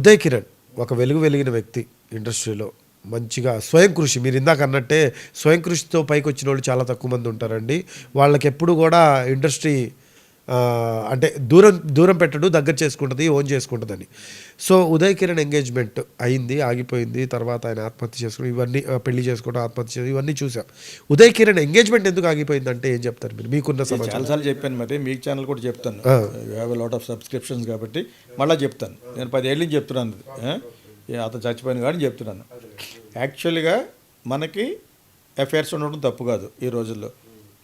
ఉదయ్ కిరణ్ ఒక వెలుగు వెలిగిన వ్యక్తి ఇండస్ట్రీలో. మంచిగా స్వయం కృషి మీరు ఇందాక అన్నట్టే స్వయం కృషితో పైకి వచ్చిన వాళ్ళు చాలా తక్కువ మంది ఉంటారండి. వాళ్ళకి ఎప్పుడు కూడా ఇండస్ట్రీ అంటే దూరం దూరం పెట్టడు దగ్గర చేసుకుంటుంది ఓన్ చేసుకుంటుందని. సో ఉదయ్ కిరణ్ ఎంగేజ్మెంట్ అయింది ఆగిపోయింది తర్వాత ఆయన ఆత్మహత్య చేసుకుని ఇవన్నీ పెళ్ళి చేసుకోవడం ఆత్మహత్య చేసుకోవడం ఇవన్నీ చూసాం. ఉదయ్ కిరణ్ ఎంగేజ్మెంట్ ఎందుకు ఆగిపోయింది అంటే ఏం చెప్తారు మీరు? మీకున్న సమాచారం. చాలాసార్లు చెప్పాను మరి మీ ఛానల్ కూడా చెప్తాను. హ్యావ్ లాట్ ఆఫ్ సబ్స్క్రిప్షన్స్ కాబట్టి మళ్ళీ చెప్తాను. నేను పదేళ్ళ నుంచి చెప్తున్నాను అతను చచ్చిపోయిన కానీ చెప్తున్నాను. యాక్చువల్గా మనకి అఫైర్స్ ఉండడం తప్పు కాదు ఈ రోజుల్లో.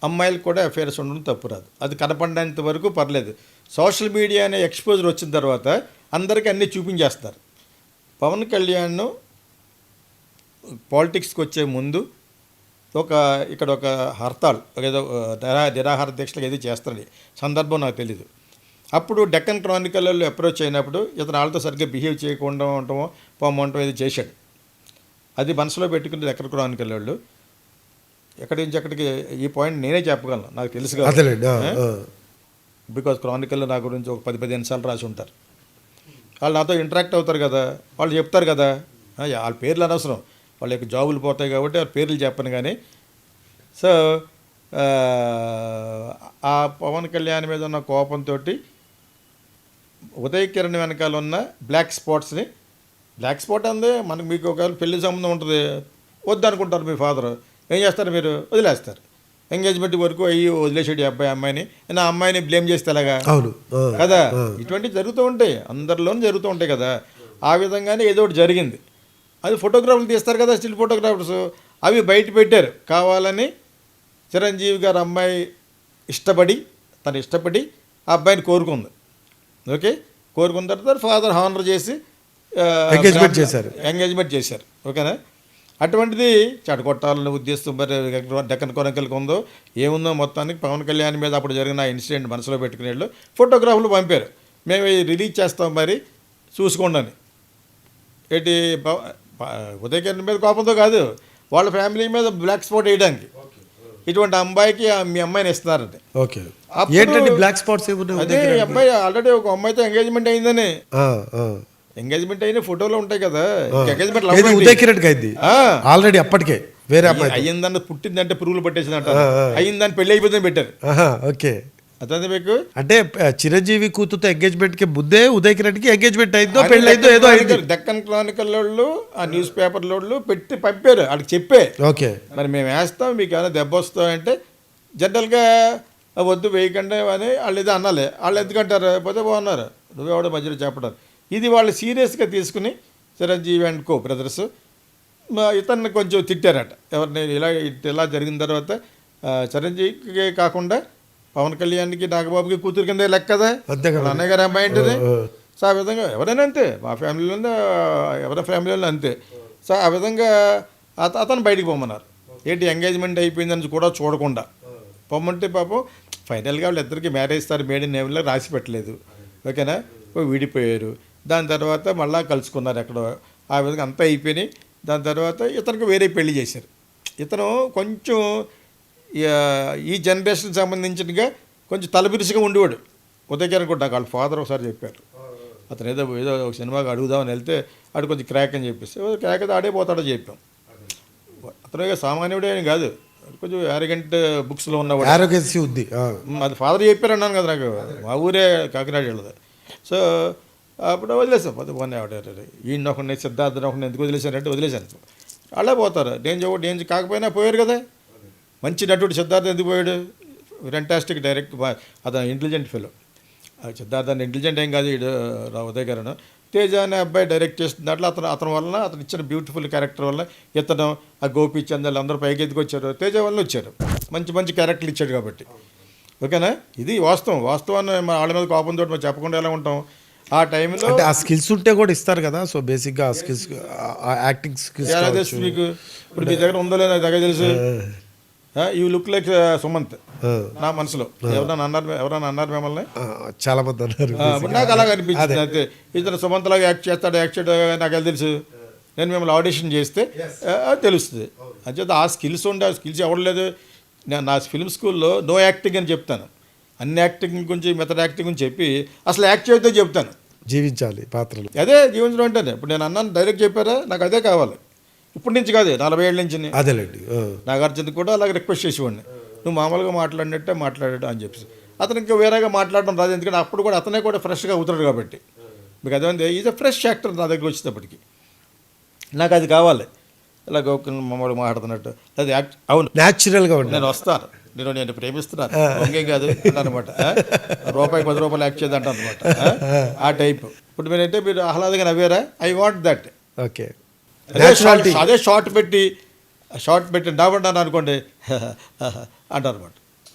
అమ్మాయిలు కూడా అఫైర్స్ ఉండడం తప్పు రాదు. అది కనపడినంత వరకు పర్లేదు. సోషల్ మీడియా అనే ఎక్స్పోజర్ వచ్చిన తర్వాత అందరికీ అన్నీ చూపించేస్తారు. పవన్ కళ్యాణ్ పాలిటిక్స్కి వచ్చే ముందు ఒక ఇక్కడ ఒక హర్తాల్ ఏదో నిరా నిరాహార దీక్షలు ఏదో చేస్తారని సందర్భం నాకు తెలీదు. అప్పుడు డెక్కన్ క్రానికల్లో అప్రోచ్ అయినప్పుడు ఇతను వాళ్ళతో సరిగ్గా బిహేవ్ చేయకుండా ఉండటమో పొమ్మంటం ఏదో చేశాడు. అది మనసులో పెట్టుకుని డెక్కన్ క్రానికల్ వాళ్ళు? ఎక్కడి నుంచి ఎక్కడికి ఈ పాయింట్ నేనే చెప్పగలను. నాకు తెలుసు కదా. బికాజ్ క్రానికల్లో నా గురించి ఒక పది పదిహేను సార్లు రాసి ఉంటారు. వాళ్ళు నాతో ఇంటరాక్ట్ అవుతారు కదా. వాళ్ళు చెప్తారు కదా. వాళ్ళ పేర్లు అనవసరం. వాళ్ళ యొక్క జాబులు పోతాయి కాబట్టి వాళ్ళ పేర్లు చెప్పను కానీ సో ఆ, ఆ పవన్ కళ్యాణ్ మీద ఉన్న కోపంతో ఉదయ్ కిరణ్ వెనకాల ఉన్న బ్లాక్ స్పాట్స్ని బ్లాక్ స్పాట్ అందే మనకు మీకు ఒకవేళ పెళ్ళి సంబంధం ఉంటుంది వద్దనుకుంటారు మీ ఫాదర్ ఏం చేస్తారు మీరు? వదిలేస్తారు. ఎంగేజ్మెంట్ వరకు అయ్యి వదిలేసాడు ఈ అబ్బాయి అమ్మాయిని. నా అమ్మాయిని బ్లేమ్ చేస్తే ఎలాగా? అవును. కదా? ఇటువంటివి జరుగుతూ ఉంటాయి. అందరిలోనూ జరుగుతూ ఉంటాయి కదా. ఆ విధంగానే ఏదో ఒకటి జరిగింది. అది ఫోటోగ్రాఫర్లు తీస్తారు కదా స్టిల్ ఫోటోగ్రాఫర్స్ అవి బయట పెట్టారు. కావాలని చిరంజీవి గారు అమ్మాయి ఇష్టపడి తను ఇష్టపడి ఆ అబ్బాయిని కోరుకుంది. ఓకే? కోరుకున్న తర్వాత ఫాదర్ హానర్ చేసి Engagement చేశారు. ఎంగేజ్మెంట్ చేశారు. ఓకేనా? అటువంటిది చెడగొట్టాలనే ఉద్దేశం మరి డెక్కన్ కొనకలకి ఉందో ఏముందో మొత్తానికి పవన్ కళ్యాణ్ మీద అప్పుడు జరిగిన ఇన్సిడెంట్ మనసులో పెట్టుకునే వాళ్ళు ఫోటోగ్రాఫ్లు పంపారు. మేము రిలీజ్ చేస్తాం మరి చూసుకోండి అని. ఏంటి పవ- ప- ఉదయ్ కిరణ్ మీద కోపంతో కాదు వాళ్ళ ఫ్యామిలీ మీద బ్లాక్ స్పాట్ వేయడానికి. ఇటువంటి అమ్మాయికి మీ అమ్మాయిని ఇస్తున్నారంటే. ఓకే. ఏంటంటే బ్లాక్ స్పాట్స్ అదే అబ్బాయి ఆల్రెడీ ఒక అమ్మాయితో ఎంగేజ్మెంట్ అయిందని. ఎంగేజ్మెంట్ అయిన ఫోటోలు ఉంటాయి కదా. ఎంగేజ్మెంట్ ఉదయ్ కిరణ్ అయింది? ఆల్రెడీ అప్పటికే వేరే అమ్మాయి అయ్యిందని పుట్టిందంటే పురుగులు పట్టేసింది అంటారు. అయ్యిందని పెళ్ళి అయిపోతుందని పెట్టారు. ఓకే. అదే మీకు? అంటే చిరంజీవి కూతురుతో ఎంగేజ్మెంట్కి ముందే ఉదయ్ కిరణ్కి ఎంగేజ్మెంట్ అయిందో పెళ్ళి అయిందో ఏదో అయింది. డెక్కన్ క్రానికల్ వాళ్ళు ఆ న్యూస్ పేపర్ వాళ్ళు పెట్టి పంపారు. వాళ్ళకి చెప్పే. ఓకే. మరి మేము వేస్తాం మీకు ఏమైనా దెబ్బ వస్తాం అంటే జనరల్గా వద్దు వేయకండి అని వాళ్ళు ఏదో అనాలి. వాళ్ళు ఎందుకంటారు? పోతే బాగున్నారు. నువ్వెవడో మధ్యలో చెప్పడం. ఇది వాళ్ళు సీరియస్గా తీసుకుని చిరంజీవి అండ్ కో బ్రదర్స్ ఇతన్ని కొంచెం తిట్టారట. ఎవరిని ఇలా ఇలా జరిగిన తర్వాత చిరంజీవికి కాకుండా పవన్ కళ్యాణ్కి నాగబాబుకి కూతురు కింద లెక్క కదా? అన్నయ్య గారు అమ్మాయి ఆ, సో ఆ విధంగా ఎవరైనా అంతే మా ఫ్యామిలీలో ఎవరి ఫ్యామిలీలో అంతే. సో ఆ విధంగా అత అతను బయటికి పొమ్మన్నారు ఏంటి ఎంగేజ్మెంట్ అయిపోయిందని కూడా చూడకుండా. పొమ్మంటే పాపం ఫైనల్గా వాళ్ళు ఇద్దరికి మ్యారేజ్ ఇస్తారు. మేడ్ నేమ్లో రాసి పెట్టలేదు. ఓకేనా? విడిపోయారు. దాని తర్వాత మళ్ళా కలుసుకున్నారు ఎక్కడో. ఆ విధంగా అంతా అయిపోయినాయి. దాని తర్వాత ఇతనికి వేరే పెళ్ళి చేశారు. ఇతను కొంచెం ఈ- జనరేషన్ సంబంధించినగా కొంచెం తలబిరుసుగా ఉండేవాడు. ఉదయకిరణ్ కూడా నాకు వాళ్ళ ఫాదర్ ఒకసారి చెప్పారు. అతను ఏదో ఏదో ఒక సినిమాకి అడుగుదామని వెళ్తే ఆడు కొంచెం క్రాక్ అని చెప్పేసి "ఓ, క్రాక్ అయితే ఆడే పోతాడో చెప్పాం. అతను సామాన్యుడే అని కాదు. కొంచెం యారగెంట్ బుక్స్లో ఉన్నవాడు ఆరోగ్యశ్రీ ఉంది. అది ఫాదర్ చెప్పారు అన్నాను కదా నాకు. మా ఊరే కాకినాడ వెళ్ళదు. సో అప్పుడు వదిలేసాం. పది పోనీ ఈయన ఒకరిని సిద్ధార్థ ఒకరిని ఎందుకు వదిలేశారంటే వదిలేశాను. అలా పోతారు. డేంజర్ ఒకటి డేంజర్ కాకపోయినా పోయారు కదా. మంచి నటుడు సిద్ధార్థ ఎందుకు పోయాడు? ఫెంటాస్టిక్ డైరెక్ట్ అతను ఇంటెలిజెంట్ ఫెలో సిద్ధార్థ ఇంటెలిజెంట్ ఏం కాదు ఈడు ఉదయ్ గారు. తేజ అనే అబ్బాయి డైరెక్ట్ చేస్తున్న దాంట్లో అతను అతని వలన అతను ఇచ్చిన బ్యూటిఫుల్ క్యారెక్టర్ వల్ల ఇతను ఆ గోపి చందలు అందరూ పైకి ఎత్తుకు వచ్చారు తేజ వల్ల వచ్చారు. మంచి మంచి క్యారెక్టర్లు ఇచ్చాడు కాబట్టి. ఓకేనా? ఇది వాస్తవం. వాస్తవాన్ని మా వాళ్ళ మీద కోపంతో చెప్పకుండా ఎలా ఉంటాం? ఆ టైంలో అంటే ఆ స్కిల్స్ ఉంటే కూడా ఇస్తారు కదా. సో బేసిక్గా ఆ స్కిల్స్ ఆ యాక్టింగ్ స్కిల్స్ ఎలా తెలుసు మీకు ఇప్పుడు మీ దగ్గర ఉందో లేదో దగ్గర తెలుసు. యూ లుక్ లైక్ సుమంత్ నా మనసులో. ఎవరైనా అన్నారు ఎవరైనా అన్నారు మిమ్మల్ని? చాలా మంది అన్నారు. నాకు అలాగ అనిపించింది. అయితే ఇతను సుమంత్ లాగా యాక్ట్ చేస్తాడు యాక్ట్ చేయడం నాకు ఎలా తెలుసు? నేను మిమ్మల్ని ఆడిషన్ చేస్తే తెలుస్తుంది. అంచేత ఆ స్కిల్స్ ఉండే ఆ స్కిల్స్ ఎవరు లేదు. నేను నా ఫిల్మ్ స్కూల్లో నో యాక్టింగ్ అని చెప్తాను. అన్ని యాక్టింగ్ గురించి మెథడ్ యాక్టింగ్ గురించి చెప్పి అసలు యాక్ట్ చేయొద్దని చెప్తాను. జీవించాలి పాత్రలు. అదే జీవించడం అంటేనే. ఇప్పుడు నేను అన్నాను డైరెక్ట్ చెప్పారా? నాకు అదే కావాలి. ఇప్పటి నుంచి కాదు నలభై ఏళ్ళ నుంచి అదేలేండి. నాగార్జున కూడా అలాగే రిక్వెస్ట్ చేసేవాడిని. నువ్వు మామూలుగా మాట్లాడినట్టే మాట్లాడాడు అని చెప్పేసి. అతను ఇంకా వేరేగా మాట్లాడడం రాదు. ఎందుకంటే అప్పుడు కూడా అతనే కూడా ఫ్రెష్గా అవుతాడు కాబట్టి. మీకు అదే ఈజ్ అ ఫ్రెష్ యాక్టర్ నా దగ్గర వచ్చేటప్పటికి నాకు అది కావాలి. ఇలాగ ఒక మామూలుగా మాట్లాడుతున్నట్టు. అది యాక్ట్ అవును. న్యాచురల్గా నేను వస్తాను. నేను నేను ప్రేమిస్తున్నాను. ఇంకేం కాదు అనమాట రూపాయి పది రూపాయలు యాక్ట్ చేద్దాం అనమాట ఆ? టైప్. ఇప్పుడు మీరంటే మీరు ఆహ్లాదంగా నవ్వారా? I want that. ఓకే. అదే షార్ట్- అదే షార్ట్ పెట్టి షార్ట్ పెట్టి నవ్వంటాను అనుకోండి. అంటారు అనమాట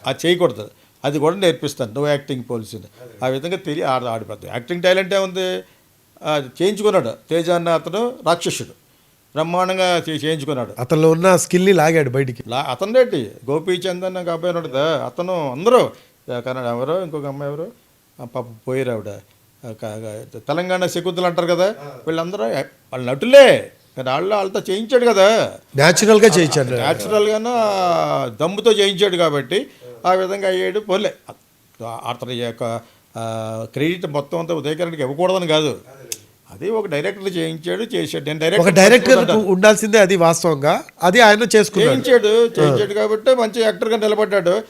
అది చేయకూడదు. అది కూడా నేర్పిస్తాను. నువ్వు యాక్టింగ్ పాలసీ ఆ విధంగా తెలియ ఆడ ఆడిపోతుంది యాక్టింగ్ టాలెంట్ ఏముంది ఆ, చేయించుకున్నాడు. తేజ అన్న అతను రాక్షసుడు. బ్రహ్మాండంగా చే- చేయించుకున్నాడు. అతనిలో ఉన్న స్కిల్ని లాగాడు బయటికి. లా అతను రెడ్డి గోపీచంద్ అన్న ఒక అబ్బాయి ఉన్నాడు అతను అందరూ కన్నడ ఎవరో ఇంకొక అమ్మాయి ఎవరు పాప పోయారు ఆవిడ. తెలంగాణ శకుంతలు అంటారు కదా వీళ్ళందరూ వాళ్ళ నటులే. వాళ్ళు వాళ్ళతో చేయించాడు కదా. న్యాచురల్గా చేయించాడు. న్యాచురల్గాను దమ్ముతో చేయించాడు కాబట్టి ఆ విధంగా అయ్యాడు. పోలే అతని యొక్క క్రెడిట్ మొత్తం అంతా ఉదయకరణకి ఇవ్వకూడదని కాదు. అది ఒక డైరెక్టర్ చేయించాడు చేశాడు. నేను ఒక డైరెక్టర్ డైరెక్టర్ ఉండాల్సిందే అది వాస్తవంగా. అది ఆయన చేసుకున్నాడు. చేయించాడు చేయించాడు కాబట్టి మంచి యాక్టర్గా నిలబడ్డాడు.